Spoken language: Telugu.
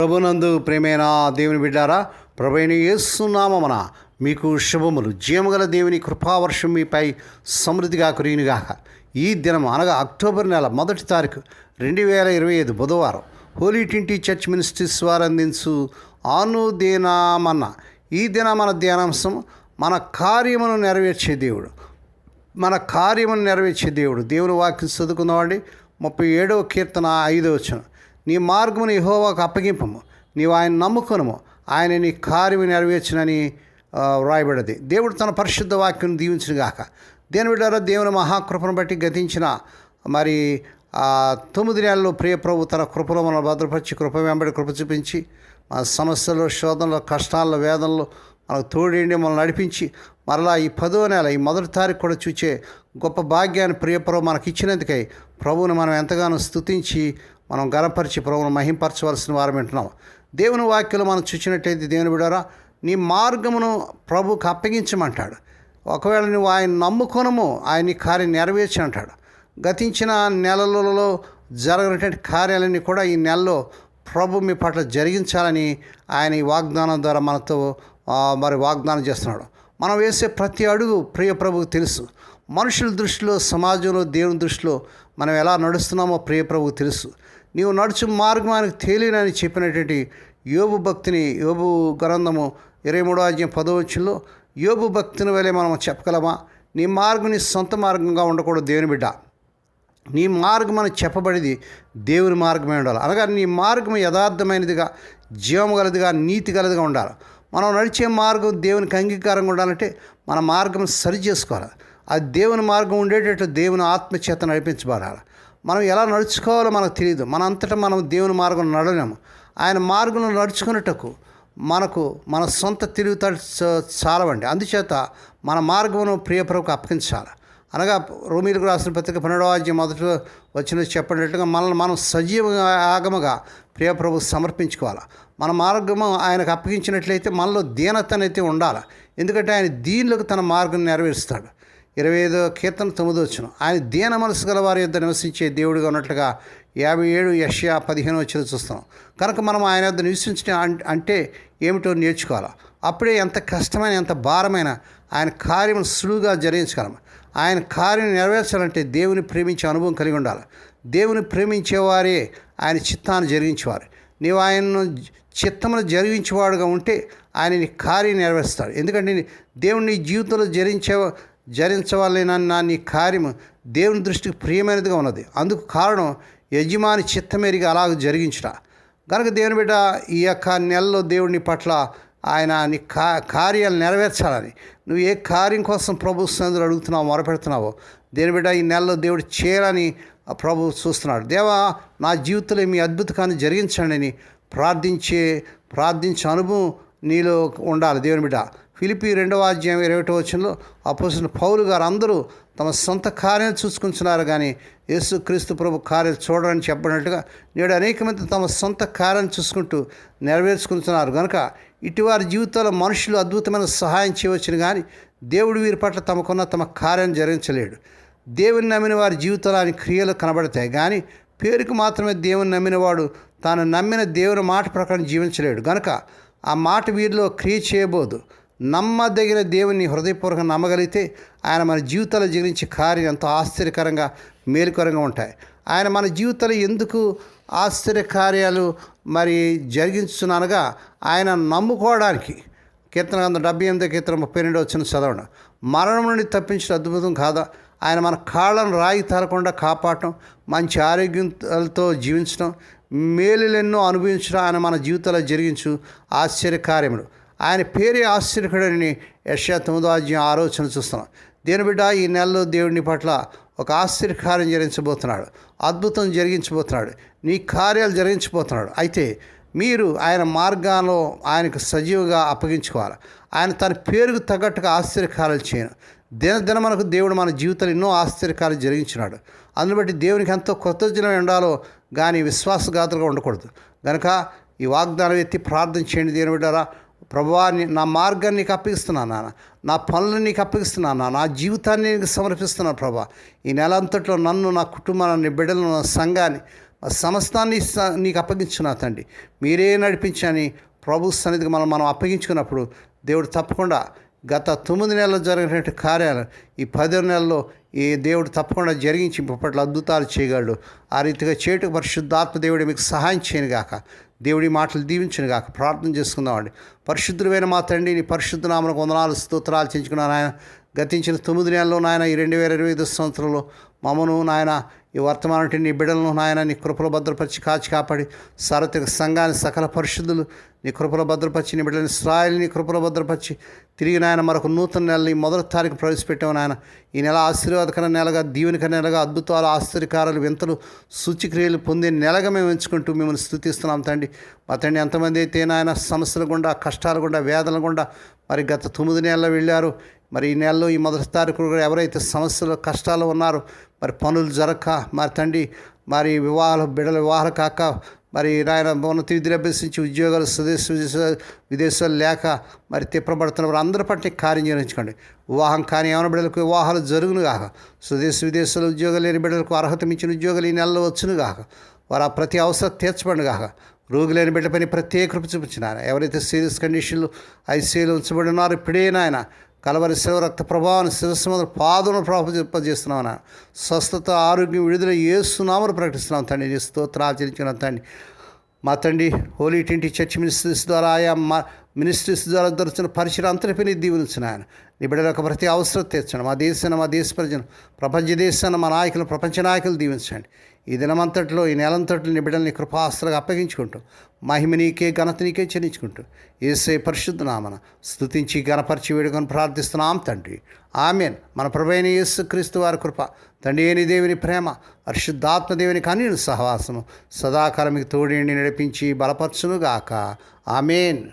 ప్రభునందు ప్రేమైన దేవుని బిడ్డారా ప్రభుని యేసునామమున మీకు శుభములు. జీవగల దేవుని కృపావర్షం మీపై సమృద్ధిగా కురిగినగాక ఈ దినం అనగా అక్టోబర్ నెల మొదటి తారీఖు రెండు వేల ఇరవై ఐదు బుధవారం హోలీ ట్వంటీ చర్చ్ మినిస్ట్రీస్ వారు అందించు ఆనుదీనామన్న. ఈ దిన మన ధ్యానాంశం మన కార్యమును నెరవేర్చే దేవుడు. మన కార్యమును నెరవేర్చే దేవుడు. దేవుని వాక్యం చదువుకుందామండి ముప్పై ఏడవ కీర్తన ఐదవ వచ్చిన నీ మార్గమును హోవాకు అప్పగింపము. నీవు ఆయన నమ్ముకునము. ఆయన నీ కార్యము నెరవేర్చునని వ్రాయబడది. దేవుడు తన పరిశుద్ధ వాక్యం దీవించిన గాక. దేని బిడ్డారా దేవుని మహాకృపను బట్టి గతించిన మరి తొమ్మిది నెలలు ప్రియ ప్రభు తన కృపలో మనం భద్రపరిచి కృప వెంబడి కృప చూపించి మా సమస్యలు శోధనలు కష్టాల్లో వేదనలు మనకు తోడేండి మనల్ని నడిపించి మరలా ఈ పదో నెల ఈ మొదటి తారీఖు కూడా చూచే గొప్ప భాగ్యాన్ని ప్రియప్రభు మనకి ఇచ్చినందుకై ప్రభువుని మనం ఎంతగానో స్తుతించి మనం గనపరిచి ప్రభువును మహింపరచవలసిన వారం వింటున్నాం. దేవుని వాక్యలు మనం చూసినట్టయితే దేవుని బిడారా నీ మార్గమును ప్రభుకు అప్పగించమంటాడు. ఒకవేళ నువ్వు ఆయన నమ్ముకొనము ఆయన నీ కార్యం నెరవేర్చి అంటాడు. గతించిన నెలలలో జరగనటువంటి కార్యాలన్నీ కూడా ఈ నెలలో ప్రభు మీ పట్ల జరిగించాలని ఆయన ఈ వాగ్దానం ద్వారా మనతో మరి వాగ్దానం చేస్తున్నాడు. మనం వేసే ప్రతి అడుగు ప్రియ ప్రభుకు తెలుసు. మనుషుల దృష్టిలో సమాజంలో దేవుని దృష్టిలో మనం ఎలా నడుస్తున్నామో ప్రియ ప్రభుకు తెలుసు. నీవు నడుచు మార్గానికి తేలినని చెప్పినటువంటి యోబు భక్తిని యోబు గ్రంథము ఇరవై మూడో అధ్యాయం పదవచ్చులో యోబు భక్తిని వలె మనం చెప్పగలమా? నీ మార్గం నీ సొంత మార్గంగా ఉండకూడదు దేవుని బిడ్డ. నీ మార్గం అని చెప్పబడిది దేవుని మార్గమే ఉండాలి. అనగా నీ మార్గం యథార్థమైనదిగా జీవం గలదిగా నీతి గలదిగా ఉండాలి. మనం నడిచే మార్గం దేవునికి అంగీకారంగా ఉండాలంటే మన మార్గం సరి చేసుకోవాలి. అది దేవుని మార్గం ఉండేటట్టు దేవుని ఆత్మచేత నడిపించబడాలి. మనం ఎలా నడుచుకోవాలో మనకు తెలియదు మన అంతటా మనం దేవుని మార్గం నడలేము ఆయన మార్గంలో నడుచుకున్నట్టుకు మనకు మన సొంత తెలివితేట చాలవండి. అందుచేత మన మార్గమును ప్రియప్రభుకు అప్పగించాలి. అనగా రోమిలకు రాసిన పత్రిక పునరావాజ్యం మొదట వచ్చిన చెప్పినట్టుగా మనల్ని మనం సజీవంగా ఆగమగా ప్రియప్రభు సమర్పించుకోవాలి. మన మార్గము ఆయనకు అప్పగించినట్లయితే మనలో దీనతనైతే ఉండాలి. ఎందుకంటే ఆయన దీనిలోకి తన మార్గం నెరవేరుస్తాడు. ఇరవై ఐదో కీర్తన తొమ్మిది వచ్చిన ఆయన దీన మనసు గల వారి యొద్ద నివసించే దేవుడిగా ఉన్నట్లుగా యాభై ఏడు యష్యా పదిహేను వచ్చిన చూస్తాం. కనుక మనం ఆయన యొద్ద నివసించడం అంటే ఏమిటో నేర్చుకోవాలి? అప్పుడే ఎంత కష్టమైన ఎంత భారమైన ఆయన కార్యం సులువుగా జరిగించగలం. ఆయన కార్యం నెరవేర్చాలంటే దేవుని ప్రేమించే అనుభవం కలిగి ఉండాలి. దేవుని ప్రేమించేవారే ఆయన చిత్తాన్ని జరిగించేవారు. నీవు ఆయనను చిత్తమును జరిగించేవాడుగా ఉంటే ఆయనని కార్యం నెరవేరుస్తాడు. ఎందుకంటే దేవుని జీవితంలో జరించే జరించవాలన్న నీ కార్యము దేవుని దృష్టికి ప్రియమైనదిగా ఉన్నది. అందుకు కారణం యజమాని చిత్తమేరిగా అలాగ జరిగించట. కనుక దేవుని బిడ్డ ఈ యొక్క నెలలో దేవుని పట్ల ఆయన నీ కా కార్యాలు నెరవేర్చాలని. నువ్వు ఏ కార్యం కోసం ప్రభు సందులు అడుగుతున్నావు మొరపెడుతున్నావో దేని బిడ్డ ఈ నెలలో దేవుడు చేయాలని ప్రభు చూస్తున్నాడు దేవా నా జీవితంలో మీ అద్భుతకాన్ని జరిగించండి అని ప్రార్థించే ప్రార్థించే అనుభవం నీలో ఉండాలి. దేవుని బిడ్డ. ఫిలిపి రెండవ అధ్యాయం ఇరవై ఒకటో వచనంలో అపోసిన పౌలు గారు అందరూ తమ సొంత కార్యాలు చూసుకుంటున్నారు కానీ యేసు క్రీస్తు ప్రభు కార్యాలు చూడరని చెప్పినట్టుగా నేడు అనేక మంది తమ సొంత కార్యాలను చూసుకుంటూ నెరవేర్చుకుంటున్నారు. కనుక ఇటువారి జీవితాల్లో మనుషులు అద్భుతమైన సహాయం చేయవచ్చును కానీ దేవుడు వీరి పట్ల తమకున్న తమ కార్యాన్ని జరిగించలేడు. దేవుని నమ్మిన వారి జీవితంలో ఆయన క్రియలు కనబడతాయి. కానీ పేరుకు మాత్రమే దేవుని నమ్మినవాడు తాను నమ్మిన దేవుని మాట ప్రకారం జీవించలేడు. గనక ఆ మాట వీరిలో క్రియ చేయబోదు. నమ్మదగిన దేవుని హృదయపూర్వకంగా నమ్మగలిగితే ఆయన మన జీవితాలు జీవించే కార్యం ఎంతో ఆశ్చర్యకరంగా మేలుకరంగా ఉంటాయి. ఆయన మన జీవితంలో ఎందుకు ఆశ్చర్య కార్యాలు మరి జరిగించునగా ఆయన నమ్ముకోవడానికి. కీర్తన వంద డెబ్బై ఎనిమిది కీర్తన ముప్పై రెండు వచ్చిన చదవడం. మరణం నుండి తప్పించిన అద్భుతం కాదా? ఆయన మన కాళ్ళను రాయి తరకుండా కాపాడటం మంచి ఆరోగ్యంతో జీవించడం మేలులెన్నో అనుభవించడం ఆయన మన జీవితంలో జరిగించు ఆశ్చర్యకార్యముడు ఆయన పేరే ఆశ్చర్యకుడని యశా తొమ్మిదో అధ్యాయం ఆలోచన చూస్తున్నాం. దేని బిడ్డ ఈ నెలలో దేవుని పట్ల ఒక ఆశ్చర్యకార్యం జరిగించబోతున్నాడు. అద్భుతం జరిగించబోతున్నాడు. నీ కార్యాలు జరిగించబోతున్నాడు. అయితే మీరు ఆయన మార్గాల్లో ఆయనకు సజీవుగా అప్పగించుకోవాలి. ఆయన తన పేరుకు తగ్గట్టుగా ఆశ్చర్యకార్యాలు చేయను. దినదిన మనకు దేవుడు మన జీవితంలో ఎన్నో ఆశ్చర్యకాలు జరిగించినాడు. అందుని బట్టి దేవునికి ఎంతో కృతజ్ఞత ఉండాలో కానీ విశ్వాసఘాతులుగా ఉండకూడదు. కనుక ఈ వాగ్దానం ఎత్తి ప్రార్థన చేయండి దేవుని బిడ్డారా. ప్రభువా నా మార్గాన్ని నీకు అప్పగిస్తున్నాను నాన్న. నా పనులను నీకు అప్పగిస్తున్నాను నాన్న. నా జీవితాన్ని నీకు సమర్పిస్తున్నాను ప్రభా. ఈ నెల అంతట్లో నన్ను నా కుటుంబాన్ని బిడ్డలను నా సంఘాన్ని సమస్తాన్ని నీకు అప్పగించున్నా తండ్రి. మీరే నడిపించని ప్రభు సన్నిధికి మనం మనం అప్పగించుకున్నప్పుడు దేవుడు తప్పకుండా గత తొమ్మిది నెలల్లో జరిగినటువంటి కార్యాలు ఈ పదో నెలల్లో ఈ దేవుడు తప్పకుండా జరిగించి పట్ల అద్భుతాలు చేయగలడు. ఆ రీతిగా చేటు పరిశుద్ధాత్మ దేవుడు మీకు సహాయం చేయను గాక. దేవుడి మాటలు దీవించను గాక. ప్రార్థన చేసుకుందామండి. పరిశుద్ధుడైన మా తండ్రి నీ పరిశుద్ధ నామకు వందనాలు స్తోత్రాలు చేయించుకున్నాను ఆయన. గతించిన తొమ్మిది నెలల్లో నాయన ఈ రెండు వేల ఇరవై ఐదు సంవత్సరంలో మమ్మను నాయన ఈ వర్తమానం నీ బిడ్డలను నాయన నీ కృపలో భద్రపరిచి కాచి కాపాడి సారథిక సంఘాన్ని సకల పరిశుద్ధులు నీ కృపలో భద్రపరిచి నీ బిడ్డలని ఇస్రాయల్ నీ కృపలో భద్రపరిచి తిరిగి నాయన మరొక నూతన నెలని మొదటి తారీఖు ప్రవేశపెట్టావు నాయన. ఈ నెల ఆశీర్వాదకర నెలగా దీవెనిక నెలగా అద్భుతాలు ఆశ్చర్యకారాలు వింతలు సూచిక్రియలు పొందే నెలగా మేము ఎంచుకుంటూ మిమ్మల్ని స్థుతిస్తున్నాం తండ్రి. మా తండ్రి ఎంతమంది అయితే నాయన సమస్యల గుండా కష్టాల గుండా వేదన గుండా మరి గత తొమ్మిది నెలలు వెళ్ళారు మరి ఈ నెలలో ఈ మొదటి తారీఖు కూడా ఎవరైతే సమస్యలు కష్టాలు ఉన్నారో మరి పనులు జరగక మరి తండ్రి మరి వివాహాలు బిడ్డల వివాహాలు కాక మరి నాయన ఉన్నత విద్యలు అభ్యసించి ఉద్యోగాలు స్వదేశ విదేశాలు లేక మరి తిప్పబడుతున్న వారు అందరి పట్ల కార్యం చేయించుకోండి. వివాహం కానీ ఏమైనా బిడ్డలకు వివాహాలు జరుగును కాక స్వదేశ విదేశాలు ఉద్యోగాలు లేని బిడ్డలకు అర్హత మించిన ఉద్యోగాలు ఈ నెలలో వచ్చును కాక వారు ఆ ప్రతి అవసరం తీర్చబడి కాక రోగి లేని బిడ్డ పని ప్రత్యేక కృప చూపించిన ఎవరైతే సీరియస్ కండిషన్లు ఐసీయూలో ఉంచబడి ఉన్నారో ఇప్పుడే నాయన కలవరి శివ రక్త ప్రభావాన్ని శిరస్సు మొదలు పాదములు ప్రభావింపజేస్తున్నాం స్వస్థత ఆరోగ్యం విడుదల ఏసునామను ప్రకటిస్తున్నాం తండ్రి. నీ స్తోత్రాచరించిన తండ్రి. మా తండ్రి హోలీ ట్వంటీ చర్చ్ మినిస్ట్రీస్ ద్వారా ఆయా మా మినిస్ట్రీస్ ద్వారా దొరుకుతున్న పరిచయం అంతటిపై దీవించిన ఆయన. నీ బిడ్డలకు ప్రతి అవసరం తీర్చండి. మా దేశాన్ని మా దేశ ప్రజలు ప్రపంచ దేశాన్ని మా నాయకులు ప్రపంచ నాయకులు దీవించండి. ఈ దినమంతట్లో ఈ నెలంతట్లో నీ బిడ్డల్ని కృపాస్త్రగా అప్పగించుకుంటూ మహిమ నీకే ఘనత నీకే చెల్లించుకుంటూ ఏసే పరిశుద్ధ నామన స్తుతించి గణపరిచి వేడుకొని ప్రార్థిస్తున్నాం తండ్రి. ఆమెన్. మన ప్రభైన యేసు క్రీస్తు వారి కృప తండ్రి ఏని దేవుని ప్రేమ పరిశుద్ధాత్మదేవుని కానీ సహవాసము సదాకాలం మీకు తోడేండి నడిపించి బలపరచునుగాక. ఆమెన్.